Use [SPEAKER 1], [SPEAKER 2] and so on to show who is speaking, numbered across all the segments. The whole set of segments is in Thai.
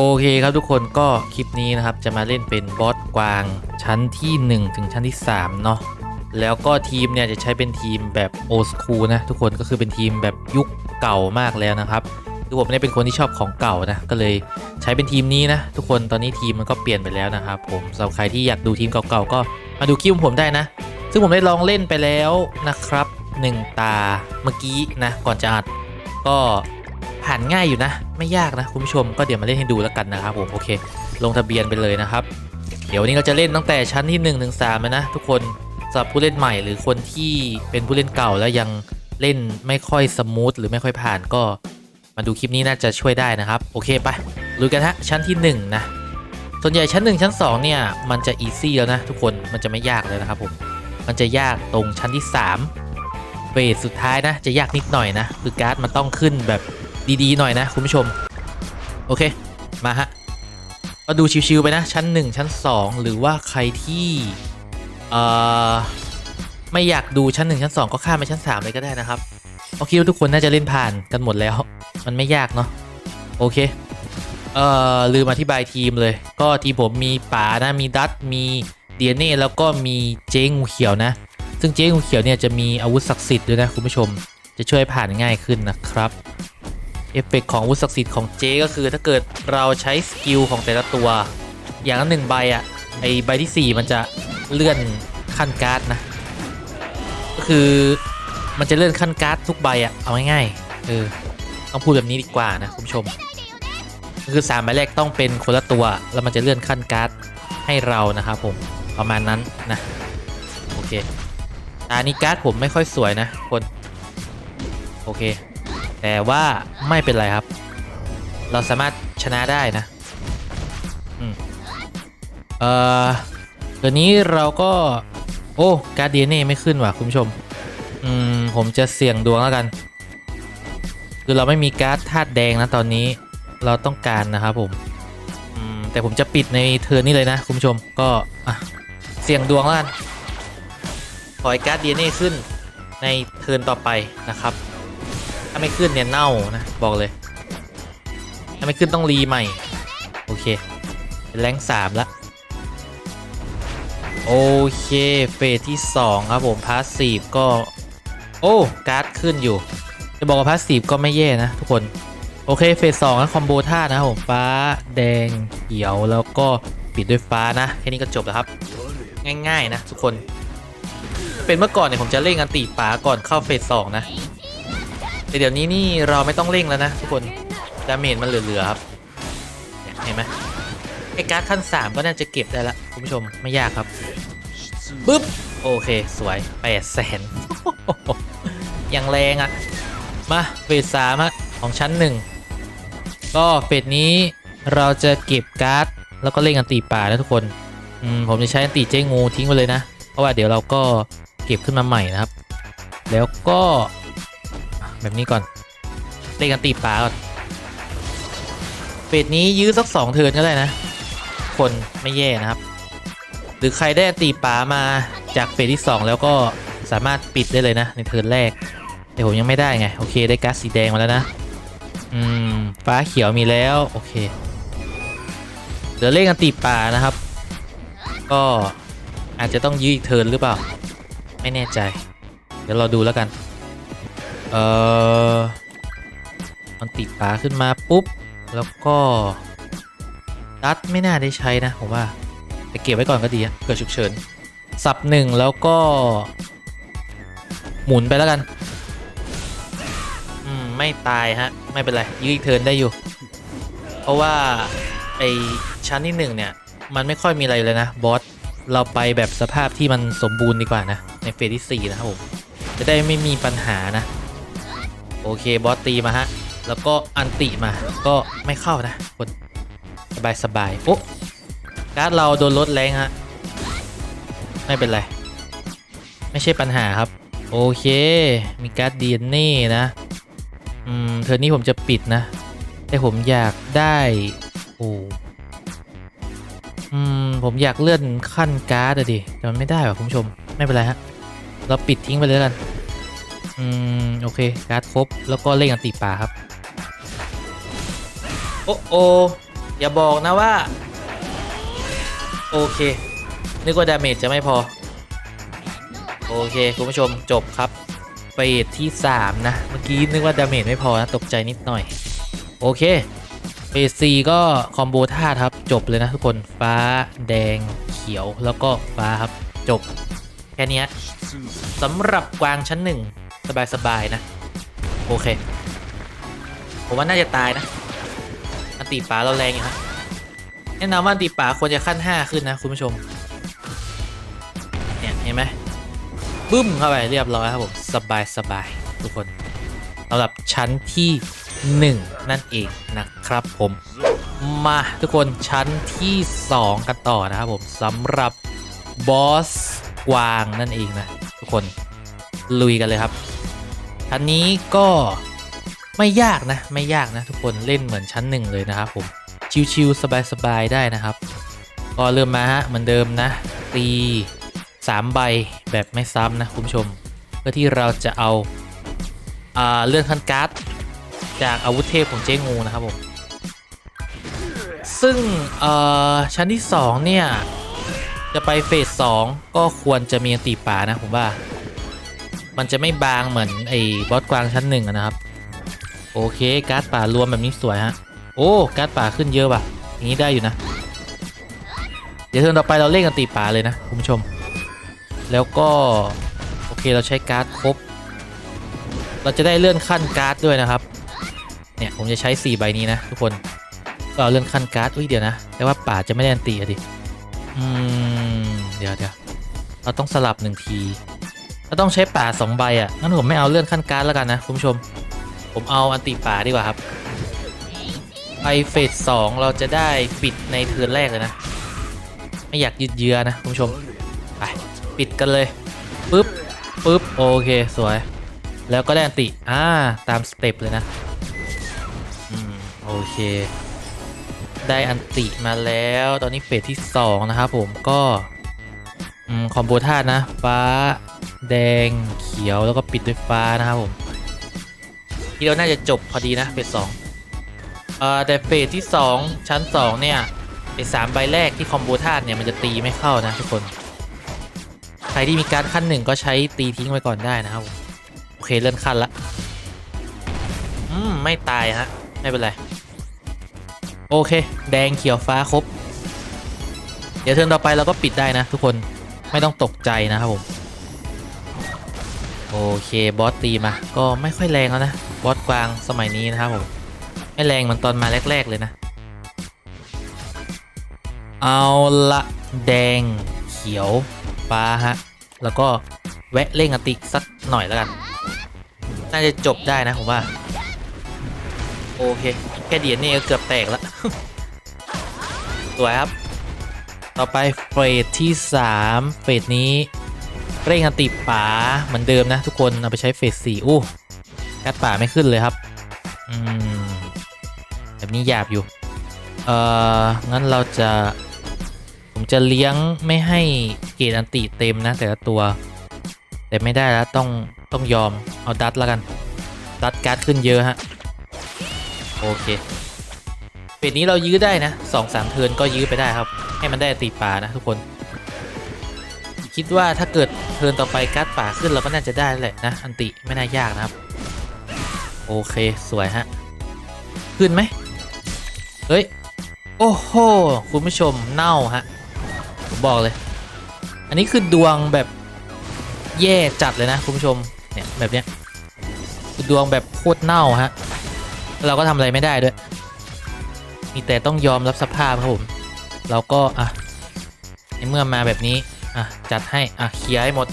[SPEAKER 1] โอเคครับทุกคนก็คลิปนี้นะครับจะมาเล่นเป็นบอสกวางชั้นที่ 1 ถึงชั้นที่ 3 เนาะแล้วก็ทีมเนี่ยจะใช้เป็นทีมแบบโอ h คูลนะ ทุกคนก็คือเป็นทีมแบบยุคเก่ามากแล้วนะครับคือผมเนี่ยเป็นคนที่ชอบของเก่านะก็เลยใช้เป็นทีมนี้นะ ทุกคนตอนนี้ทีมมันก็เปลี่ยนไปแล้วนะครับผมสำหรับใครที่อยากดูทีมเก่าๆก็มาดูคลิปผมได้นะ ซึ่งผมได้ลองเล่นไปแล้วนะครับหนึ่งตาเมื่อกี้นะก่อนจะอัดก็ ผ่านง่ายอยู่นะ ไม่ยากนะคุณผู้ชมก็เดี๋ยวมาเล่นให้ดูแล้วกันนะครับผมโอเค ลงทะเบียนไปเลยนะครับ เดี๋ยววันนี้เราจะเล่นตั้งแต่ชั้นที่1นึถึงสามนะ ทุกคนสำหรับผู้เล่นใหม่หรือคนที่เป็นผู้เล่นเก่าแล้วยังเล่นไม่ค่อยสมูทหรือไม่ค่อยผ่านก็มาดูคลิปนี้น่าจะช่วยได้นะครับ โอเคไปลุยกันฮะชั้นที่ 1 นะ ส่วนใหญ่ชั้น 1 ชั้น 2 เนี่ย มันจะอีซี่แล้วนะ ทุกคนมันจะไม่ยากเลยนะครับผมมันจะยากตรงชั้นที่3เฟสสุดท้ายนะ จะยากนิดหน่อยนะ คือการ์ดมันต้องขึ้นแบบ ดีๆหน่อยนะคุณผู้ชม โอเค มาฮะ ก็ดูชิวๆไปนะ ชั้น 1 ชั้น 2 หรือว่าใครที่เอ่อไม่อยากดูชั้น 1 ชั้น 2 ก็ข้ามไปชั้น 3 เลยก็ได้นะครับโอเคดว่าทุกคนน่าจะเล่นผ่านกันหมดแล้ว มันไม่ยากเนาะโอเคเอ่อลืมอธิบายทีมเลย ก็ทีผมมีป๋านะมีดัตมีเดียเน่แล้วก็มีเจ๊งูเขียวนะ ซึ่งเจ๊งูเขียวเนี่ยจะมีอาวุธศักดิ์สิทธิ์ด้วยนะคุณผู้ชมจะช่วยผ่านง่ายขึ้นนะครับ อฟเฟกต์ของวุธศักดิ์สิทธิ์ของเจก็คือถ้าเกิดเราใช้สกิลของแต่ละตัว อย่างละหนึ่งใบอะไอใบที่ 4 มันจะเลื่อนขั้นการ์ดนะ ก็คือมันจะเลื่อนขั้นการ์ดทุกใบอะเอาง่ายๆเออต้องพูดแบบนี้ดีกว่านะคุณผู้ชม คือ3ใบแรกต้องเป็นคนละตัว แล้วมันจะเลื่อนขั้นการ์ดให้เรานะครับผมประมาณนั้นนะโอเคตานี้การ์ดผมไม่ค่อยสวยนะคนโอเค แต่ว่าไม่เป็นไรครับ เราสามารถชนะได้นะอเออตัวนี้เราก็ โอ้การ์ดดีเน่ไม่ขึ้นว่ะคุณผู้ชม อืม ผมจะเสี่ยงดวงแล้วกัน คือเราไม่มีการ์ดธาตุแดงนะตอนนี้เราต้องการนะครับผม อืม แต่ผมจะปิดในเทิร์นนี้เลยนะคุณผู้ชมก็อะเสี่ยงดวงแล้วกันขอให้การ์ดดีเน่ขึ้นในเทิร์นต่อไปนะครับาไม่ขึ้นเนี่ยเน่านะ บอกเลย ถ้าไม่ขึ้นต้องรีใหม่ โอเค เป็นแรงสามละโอเค เฟสที่ 2 ครับผมพาสซีฟก็ โอ้การ์ดขึ้นอยู่ จะบอกว่าพาสซีฟก็ไม่แย่นะ ทุกคน โอเค เฟสสองนะคอมโบท่านะผมฟ้าแดงเขียวแล้วก็ปิดด้วยฟ้านะ แค่นี้ก็จบแล้วครับ ง่าย ๆ นะ ทุกคน เป็นเมื่อก่อนเนี่ยผมจะเล่นอันตีป๋าก่อนเข้าเฟสสองนะ แต่เดี๋ยวนี้นี่เราไม่ต้องเร่งแล้วนะทุกคนดาเมจมันเหลือๆครับเห็นไหมไอ้การ์ดขั้น 3 ก็น่าจะเก็บได้ละคุณผู้ชมไม่ยากครับปึ๊บโอเคสวย8 0 0แสนยังแรงอะ่ะ มาเฟสสามฮะของชั้นหนึ่งก็เฟสนี้เราจะเก็บการ์ดแล้วก็เล่นอันตีป่านะทุกคนอืมผมจะใช้อันตีเจ้งูทิ้งไปเลยนะ เพราะว่าเดี๋ยวเราก็เก็บขึ้นมาใหม่นะครับ แล้วก็ แบบนี้ก่อน เล่นกันตีป่าก่อนเฟสนี้ยื้อสักสองเทิร์นก็ได้นะ คนไม่แย่นะครับ หรือใครได้ตีป่ามาจากเฟสที่ 2 แล้วก็สามารถปิดได้เลยนะ ในเทิร์นแรก แต่ผมยังไม่ได้ไง โอเคได้ก๊าซสีแดงมาแล้วนะ อืม ฟ้าเขียวมีแล้ว โอเคเดี๋ยวเล่นกันตีป่านะครับ ก็อาจจะต้องยื้ออีกเทิร์นหรือเปล่า ไม่แน่ใจ เดี๋ยวเราดูแล้วกัน เอ่อมันติดปลาขึ้นมาปุ๊บ แล้วก็ดัดไม่น่าได้ใช้นะ ผมว่า แต่เก็บไว้ก่อนก็ดีเกิดฉุกเฉิน สับหนึ่งแล้วก็ หมุนไปแล้วกันอืมไม่ตายฮะ ไม่เป็นไร ยื้ออีกเทินได้อยู่ เพราะว่า ไอชั้นที่หนึ่งเนี่ย มันไม่ค่อยมีอะไรเลยนะ บอส เราไปแบบสภาพที่มันสมบูรณ์ดีกว่านะ ในเฟสที่ 4 นะครับผม จะได้ไม่มีปัญหานะ โอเคบอสตีมาฮะ แล้วก็อันติมาก็ไม่เข้านะคนสบายสบายโอ้การ์ดเราโดนลดแรงฮะ ไม่เป็นไร ไม่ใช่ปัญหาครับ โอเค มีการ์ดดีเน่นะ อืม เทอร์นี้ผมจะปิดนะ แต่ผมอยากได้ โอ้อืม ผมอยากเลื่อนขั้นการ์ดอะดิแต่มันไม่ได้ว่ะคุณผู้ชม ไม่เป็นไรฮะ เราปิดทิ้งไปเลยกัน อืม โอเค การ์ดครบ แล้วก็เล่นอันติป่าครับ โอ้โออย่าบอกนะว่า โอเค นึกว่าดาเมจจะไม่พอ โอเค คุณผู้ชมจบครับเฟสที่ 3 นะ เมื่อกี้นึกว่าดาเมจไม่พอนะ ตกใจนิดหน่อย โอเคเฟสสี่ก็คอมโบท่าครับ จบเลยนะทุกคนฟ้าแดงเขียวแล้วก็ฟ้าครับ จบ แค่นี้สำหรับกวางชั้นหนึ่ง สบายๆนะ โอเค ผมว่าน่าจะตายนะ อันติป่าเราแรงอยู่ครับแนะนำว่าอันติป่าควรจะขั้น 5 ขึ้นนะ คุณผู้ชม เนี่ยเห็นไหมบึ้มเข้าไปเรียบร้อยครับผมสบายสบายๆทุกคนสำหรับชั้นที่ 1 นั่นเองนะครับผมมาทุกคนชั้นที่ 2 กันต่อนะครับผมสำหรับบอสกวางนั่นเองนะ ทุกคนลุยกันเลยครับ ชั้นนี้ก็ไม่ยากนะ ไม่ยากนะทุกคนเล่นเหมือนชั้นหนึ่งเลยนะครับผมชิวๆสบายๆได้นะครับ ก็เริ่มมาฮะเหมือนเดิมนะตี3ใบแบบไม่ซ้ำนะคุณผู้ชม เพื่อที่เราจะเอาอาเลื่อนขั้นการ์ดจากอาวุธเทพของเจ๊งูนะครับผมซึ่งเออชั้นที่ 2 เนี่ย จะไปเฟส2ก็ควรจะมีติป่านะผมว่า มันจะไม่บางเหมือนไอ้บอสกวางชั้นหนึ่งนะครับ โอเคการ์ดป่ารวมแบบนี้สวยฮะ โอ้การ์ดป่าขึ้นเยอะว่ะอย่างนี้ได้อยู่นะ เดี๋ยวเทิร์นต่อไปเราเล่นกันตีป่าเลยนะคุณผู้ชม แล้วก็โอเคเราใช้การ์ดครบ เราจะได้เลื่อนขั้นการ์ดด้วยนะครับ เนี่ยผมจะใช้ 4 ใบนี้นะทุกคนก็เอาเลื่อนขั้นการ์ดอุ้ยเดี๋ยวนะแต่ว่าป่าจะไม่ได้อันตีอะดิ อืมเดี๋ยวเดี๋ยวเราต้องสลับหนึ่งที เราต้องใช้ป่าสองใบอะงั้นผมไม่เอาเลื่อนขั้นการแล้วกันนะคุณผู้ชม ผมเอาอันติป่าดีกว่าครับไปเฟสสองเราจะได้ปิดในเทิร์นแรกเลยนะ ไม่อยากยืดเยื้อนะคุณผู้ชมไปปิดกันเลยปึ๊บปึ๊บโอเคสวย แล้วก็ได้อันติอ่าตามสเต็ปเลยนะอืมโอเค ได้อันติมาแล้วตอนนี้เฟสที่ 2 นะครับผมก็ อืมคอมโบธาตุนะ ฟ้า แดงเขียวแล้วก็ปิดด้วยฟ้านะครับผมที่เราน่าจะจบพอดีนะเฟสสองเอ่อแต่เฟสที่ 2 ชั้น 2 เนี่ยไอสามใบแรกที่คอมโบธาตุเนี่ยมันจะตีไม่เข้านะทุกคน ใครที่มีการขั้นหนึ่งก็ใช้ตีทิ้งไว้ก่อนได้นะครับโอเคเลื่อนขั้นละอืมไม่ตายฮะ ไม่เป็นไร โอเค แดงเขียวฟ้าครบ เดี๋ยวเทิร์นต่อไปเราก็ปิดได้นะทุกคน ไม่ต้องตกใจนะครับผมโอเคบอสตีมาก็ไม่ค่อยแรงแล้วนะบอสกวางสมัยนี้นะครับผมไม่แรงเหมือนตอนมาแรก ๆเลยนะ เอาละแดงเขียวฟ้าฮะแล้วก็แวะเร่งอติสักหน่อยแล้วกัน น่าจะจบได้นะผมว่า โอเค แค่เดียนนี่ก็เกือบแตกแล้วสวยครับ ต่อไปเฟสที่ 3 เฟสนี้เร่งอันติป่าเหมือนเดิมนะทุกคน เอาไปใช้เฟสสี่อู้แคทป่าไม่ขึ้นเลยครับ อืม แบบนี้หยาบอยู่ เอ่อ งั้นเราจะ ผมจะเลี้ยงไม่ให้เกรดอันติเต็มนะแต่ละตัว แต่ไม่ได้แล้วต้องต้องยอมเอาดัตแล้วกัน ดัตการ์ดขึ้นเยอะฮะ โอเคเฟสนี้เรายื้อได้นะสองสามเทิร์นก็ยื้อไปได้ครับ ให้มันได้ติป่านะทุกคน คิดว่าถ้าเกิดเทินต่อไปการ์ดป่าขึ้นเราก็น่าจะได้แหละนะอันติไม่น่ายากนะครับ โอเคสวยฮะขึ้นไหมเฮ้ยโอ้โหคุณผู้ชมเน่าฮะผมบอกเลย อันนี้คือดวงแบบแย่จัดเลยนะคุณผู้ชมเนี่ยแบบเนี้ยดวงแบบโคตรเน่าฮะเราก็ทำอะไรไม่ได้ด้วย มีแต่ต้องยอมรับสภาพครับผม เราก็อะในเมื่อมาแบบนี้อะจัดให้อะเคลียร์ให้หมด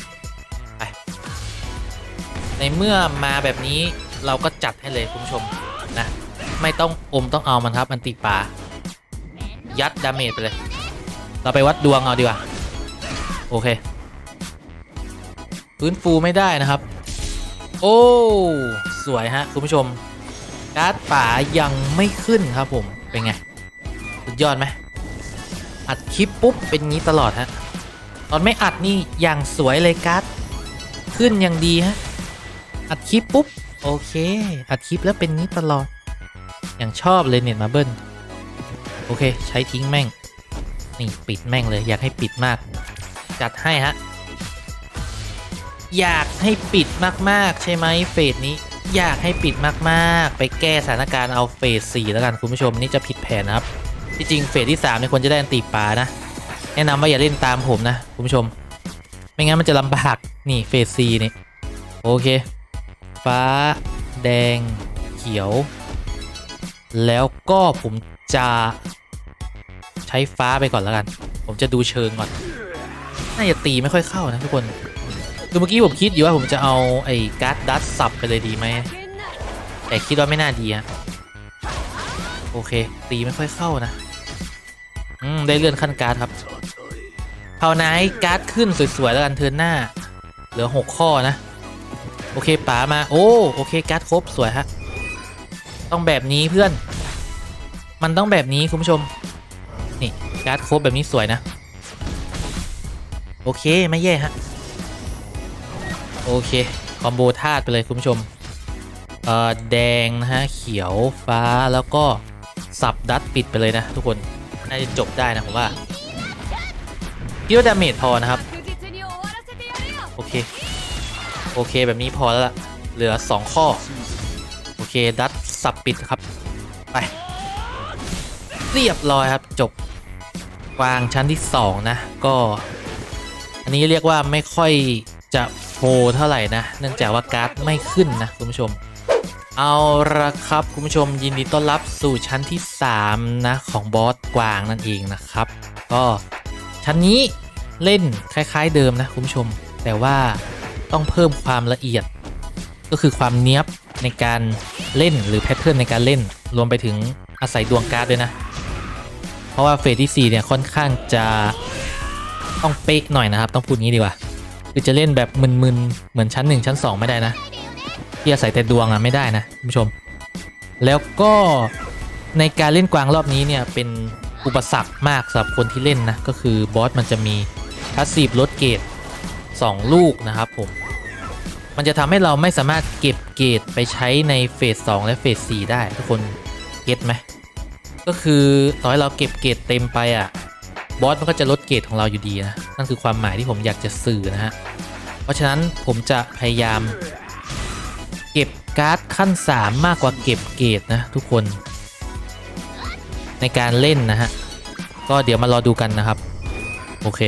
[SPEAKER 1] ไปในเมื่อมาแบบนี้เราก็จัดให้เลยคุณผู้ชมนะไม่ต้องอมต้องเอามันครับอันติป่ายัดดาเมจไปเลย เราไปวัดดวงเอาดีกว่าโอเคฟื้นฟูไม่ได้นะครับ โอ้ สวยฮะ คุณผู้ชม การ์ดป่ายังไม่ขึ้นครับผม เป็นไง สุดยอดไหม อัดคลิปปุ๊บเป็นงี้ตลอดฮะ ตอนไม่อัดนี่อย่างสวยเลยการ์ดขึ้นอย่างดีฮะ อัดคลิปปุ๊บโอเค อัดคลิปแล้วเป็นงี้ตลอด อย่างชอบเลยเน็ตมาเบิ้ลโอเค ใช้ทิ้งแม่ง นี่ปิดแม่งเลย อยากให้ปิดมาก จัดให้ฮะ อยากให้ปิดมากๆ ใช่ไหมเฟสนี้ อยากให้ปิดมากๆ ไปแก้สถานการณ์เอาเฟส4แล้วกันคุณผู้ชมนี่จะผิดแผนนะครับ ที่จริงเฟสที่3เนี่ยควรจะได้อันตีปลานะ แนะนำว่าอย่าเล่นตามผมนะคุณผู้ชม ไม่งั้นมันจะลำบาก นี่เฟส4นี่ โอเค ฟ้า แดง เขียว แล้วก็ผมจะใช้ฟ้าไปก่อนแล้วกัน ผมจะดูเชิงก่อน น่าจะตีไม่ค่อยเข้านะทุกคน คือเมื่อกี้ผมคิดอยู่ว่าผมจะเอาไอ้การ์ดดัตสับไปเลยดีไหม แต่คิดว่าไม่น่าดีอะโอเค ตีไม่ค่อยเข้านะ อืม ได้เลื่อนขั้นการ์ดครับเท่านั้การ์ดขึ้นสวยๆแล้วกันเทินหน้า เหลือ6ข้อนะ โอเคป๋ามา โอ้ โอเคการ์ดครบสวยฮะ ต้องแบบนี้เพื่อน มันต้องแบบนี้คุณผู้ชม นี่การ์ดครบแบบนี้สวยนะ โอเคไม่แย่ฮะ โอเค คอมโบธาตุไปเลยคุณผู้ชม เอ่อ แดงนะฮะ เขียวฟ้าแล้วก็สับดัตปิดไปเลยนะทุกคน น่าจะจบได้นะผมว่าคิดว่าดาเมจพอนะครับ โอเค โอเคแบบนี้พอแล้วล่ะ เหลือ 2 ข้อ โอเค ดัดสับปิดครับ ไป เรียบร้อยครับจบวางชั้นที่ 2 นะ ก็ อันนี้เรียกว่าไม่ค่อยจะโฟเท่าไหร่นะ เนื่องจากว่าการ์ดไม่ขึ้นนะคุณผู้ชม เอาละครับคุณผู้ชมยินดีต้อนรับสู่ชั้นที่ 3 นะ ของบอสกวางนั่นเองนะครับ ก็ชั้นนี้เล่นคล้ายๆเดิมนะคุณผู้ชม แต่ว่าต้องเพิ่มความละเอียด ก็คือความเนี้ยบในการเล่นหรือแพทเทิร์นในการเล่น รวมไปถึงอาศัยดวงการ์ดด้วยนะ เพราะว่าเฟสที่ 4 เนี่ยค่อนข้างจะต้องเป๊ะหน่อยนะครับ ต้องพูดงี้ดีกว่าคือจะเล่นแบบมึนๆเหมือนชั้น 1 ชั้น 2 ไม่ได้นะ ที่อาศัยแต่ดวงอะไม่ได้นะคุณผู้ชม แล้วก็ในการเล่นกวางรอบนี้เนี่ยเป็นอุปสรรคมากสำหรับคนที่เล่นนะก็คือบอสมันจะมีพาสซีฟลดเกรด2ลูกนะครับผม มันจะทำให้เราไม่สามารถเก็บเกรดไปใช้ในเฟส2และเฟส4ได้ทุกคนเก็ตไหมก็คือต่อให้เราเก็บเกรดเต็มไปอะบอสมันก็จะลดเกรดของเราอยู่ดีนะนั่นคือความหมายที่ผมอยากจะสื่อนะฮะเพราะฉะนั้นผมจะพยายาม เก็บการ์ดขั้น 3 มากกว่าเก็บเกรดนะทุกคน ในการเล่นนะฮะ ก็เดี๋ยวมารอดูกันนะครับ โอเค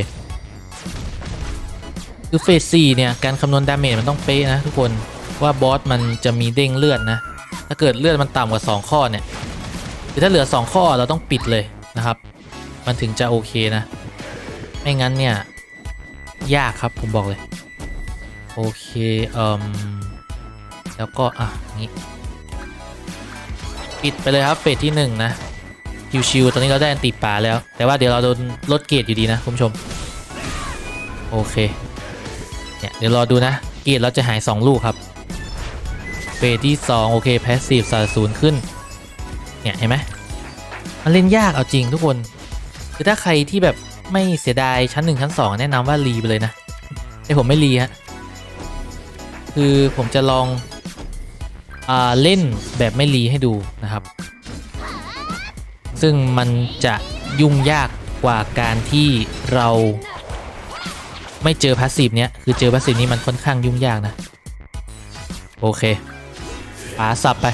[SPEAKER 1] คือเฟส4เนี่ย การคำนวณดาเมจมันต้องเป๊ะนะทุกคนว่าบอสมันจะมีเด้งเลือดนะ ถ้าเกิดเลือดมันต่ำกว่า 2 ข้อเนี่ยคือถ้าเหลือ 2 ข้อเราต้องปิดเลยนะครับ มันถึงจะโอเคนะ ไม่งั้นเนี่ย ยากครับผมบอกเลย โอเคเอ่ม แล้วก็อะงี้ปิดไปเลยครับเฟสที่หนึ่งนะชิวๆตอนนี้เราได้อันติป่าแล้ว แต่ว่าเดี๋ยวเราโดนลดเกรดอยู่ดีนะคุณผู้ชม โอเคเนี่ยเดี๋ยวรอดูนะ เกรดเราจะหาย 2 ลูกครับเฟสที่ 2 โอเคแพสซีฟสาศูนย์ขึ้น เนี่ย เห็นไหมมันเล่นยากเอาจริงทุกคน คือถ้าใครที่แบบไม่เสียดายชั้น 1 ชั้น 2 แนะนำว่ารีไปเลยนะแต่ผมไม่รีฮะคือผมจะลอง เล่นแบบไม่รีให้ดูนะครับ ซึ่งมันจะยุ่งยากกว่าการที่เราไม่เจอพาสซีฟเนี้ยคือเจอพาสซีฟนี้มันค่อนข้างยุ่งยากนะ โอเคปาสับไป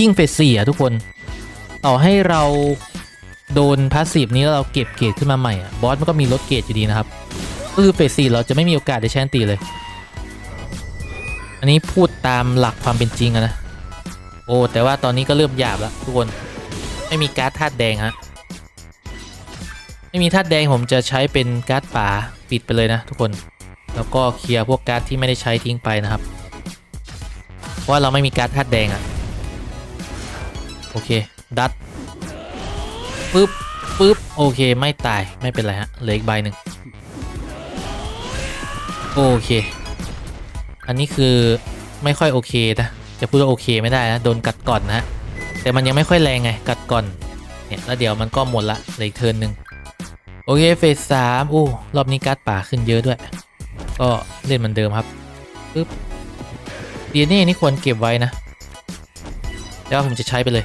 [SPEAKER 1] ยิ่งเฟสสี่อะทุกคน ต่อให้เราโดนพาสซีฟนี้แล้วเราเก็บเกรดขึ้นมาใหม่อะบอสมันก็มีลดเกรดอยู่ดีนะครับก็คือเฟสสี่เราจะไม่มีโอกาสได้ใช้อันตีเลย นนี้พูดตามหลักความเป็นจริงนะ โอ้ แต่ว่าตอนนี้ก็เริ่มหยาบแล้วทุกคน ไม่มีการ์ดธาตุแดงฮะ ไม่มีธาตุแดงผมจะใช้เป็นการ์ดป่าปิดไปเลยนะทุกคน แล้วก็เคลียร์พวกการ์ดที่ไม่ได้ใช้ทิ้งไปนะครับ เพราะว่าเราไม่มีการ์ดธาตุแดงอะโอเค ดัดปึ๊บปึ๊บโอเค ไม่ตายไม่เป็นไรฮะเหลืออีกใบหนึ่งโอเค อันนี้คือไม่ค่อยโอเคนะจะพูดว่าโอเคไม่ได้นะโดนกัดก่อนนะแต่มันยังไม่ค่อยแรงไงกัดก่อนเนี่ยแล้วเดี๋ยวมันก็หมดละเลืออีกเทิร์นหนึ่งโอเคเฟสสามอู้รอบนี้การ์ดป่าขึ้นเยอะด้วย ก็เล่นเหมือนเดิมครับปึ๊บดีนี่นี่ควรเก็บไว้นะแต่ว่าผมจะใช้ไปเลย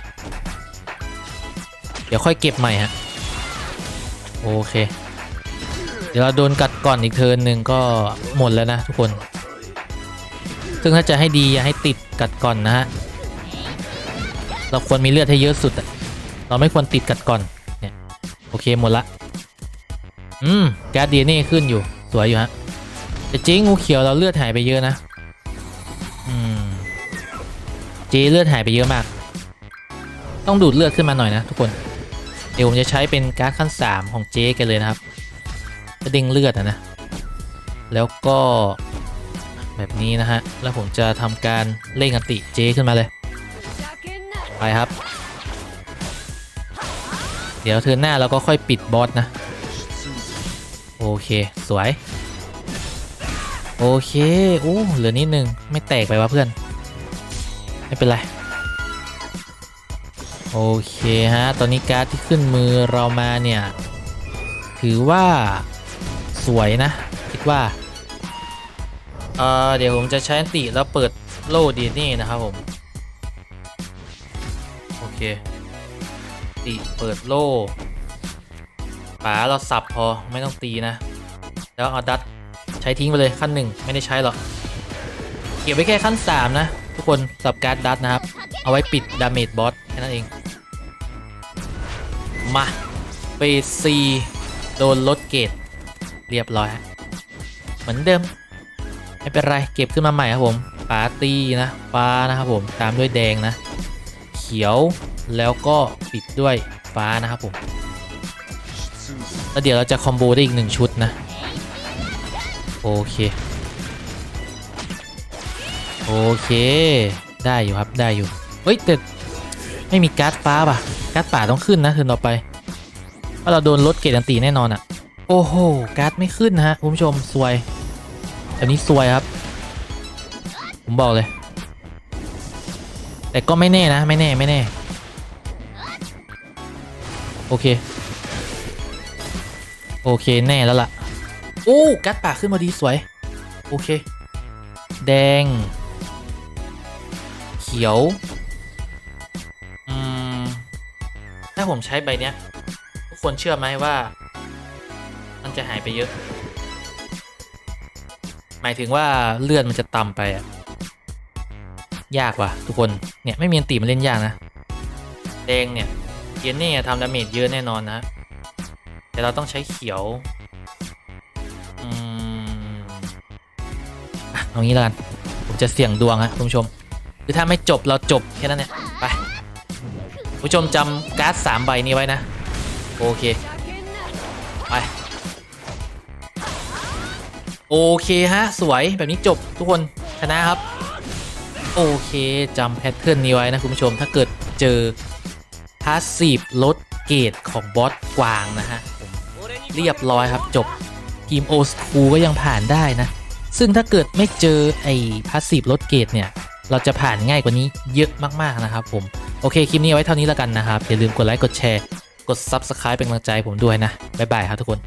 [SPEAKER 1] เดี๋ยวค่อยเก็บใหม่ฮะโอเค เดี๋ยวเราโดนกัดก่อนอีกเทิร์นหนึ่งก็หมดแล้วนะทุกคน ซึ่งถ้าจะให้ดีอย่าให้ติดกัดก่อนนะฮะ เราควรมีเลือดให้เยอะสุดอะเราไม่ควรติดกัดก่อน เนี่ย โอเคหมดละ อืมการ์ดดีนี่ขึ้นอยู่สวยอยู่ฮะ แต่เจ๊งูเขียวเราเลือดหายไปเยอะนะ อืมเจเลือดหายไปเยอะมาก ต้องดูดเลือดขึ้นมาหน่อยนะทุกคน เดี๋ยวผมจะใช้เป็นการ์ดขั้น 3 ของเจ๊กันเลยนะครับจะเด้งเลือดนะ แล้วก็ แบบนี้นะฮะ แล้วผมจะทำการเล่งอติเจขึ้นมาเลย ไปครับ เดี๋ยวเทินหน้าเราก็ค่อยปิดบอสนะ โอเค สวย โอเคโอ้เหลือนิดนึง ไม่แตกไปวะเพื่อน ไม่เป็นไร โอเคฮะ ตอนนี้การ์ดที่ขึ้นมือเรามาเนี่ย ถือว่าสวยนะ คิดว่า อ่อเดี๋ยวผมจะใช้อันติแล้วเปิดโล่ดีนี่นะครับผม โอเคติเปิดโล่ป๋าเราสับพอไม่ต้องตีนะ แล้วเอาดัตใช้ทิ้งไปเลยขั้นหนึ่งไม่ได้ใช้หรอกเก็บไว้แค่ขั้น 3 นะ ทุกคนสับการ์ดดัตนะครับ เอาไว้ปิดดาเมจบอสแค่นั้นเอง มาเฟสซีโดนลดเกรดเรียบร้อย เหมือนเดิม ไม่เป็นไรเก็บขึ้นมาใหม่ครับผมปาร์ตี้นะฟ้านะครับผมตามด้วยแดงนะ เขียวแล้วก็ปิดด้วยฟ้านะครับผมแล้วเดี๋ยวเราจะคอมโบได้อีกหนึ่งชุดนะ โอเค โอเค ได้อยู่ครับได้อยู่ เฮ้ยแต่ไม่มีการ์ดฟ้าป่ะการ์ดป่าต้องขึ้นนะเทิร์นต่อไปเพราะเราโดนลดเกรดอันตีแน่นอนอะ่ะ โอ้โหการ์ดไม่ขึ้นนะฮะคุณผู้ชมซวย แบบนี้ซวยครับ ผมบอกเลย แต่ก็ไม่แน่นะ ไม่แน่ไม่แน่ โอเค โอเคแน่แล้วล่ะ โอ้กัดปากขึ้นมาดีสวย โอเค แดง เขียวอืมถ้าผมใช้ใบเนี้ยทุกคนเชื่อไหมว่า มันจะหายไปเยอะ หมายถึงว่าเลื่อนมันจะต่ำไปอะยากว่ะทุกคน เนี่ยไม่มีตีมันเล่นยากนะแดงเนี่ยเยนนี่ทำดาเมจเยอะแน่นอนนะ แต่เราต้องใช้เขียวอืมเอางี้ละกันผมจะเสี่ยงดวงฮะคุณผู้ชม คือถ้าไม่จบเราจบแค่นั้นเนี่ยไปคุณผู้ชมจำการ์ดสามใบนี้ไว้นะ โอเค ไป โอเคฮะ สวยแบบนี้จบทุกคนชนะครับ โอเคจำแพทเทิร์นนี้ไว้นะคุณผู้ชมถ้าเกิดเจอพาสซีฟลดเกรดของบอสกวางนะฮะเรียบร้อยครับจบทีมโอสคูก็ยังผ่านได้นะ ซึ่งถ้าเกิดไม่เจอไอ้พาสซีฟลดเกรดเนี่ย เราจะผ่านง่ายกว่านี้เยอะมากๆนะครับผม โอเคคลิปนี้ไว้เท่านี้แล้วกันนะครับอย่าลืมกดไลค์กดแชร์กด Subscribe เป็นกำลังใจผมด้วยนะบ๊ายบายครับทุกคน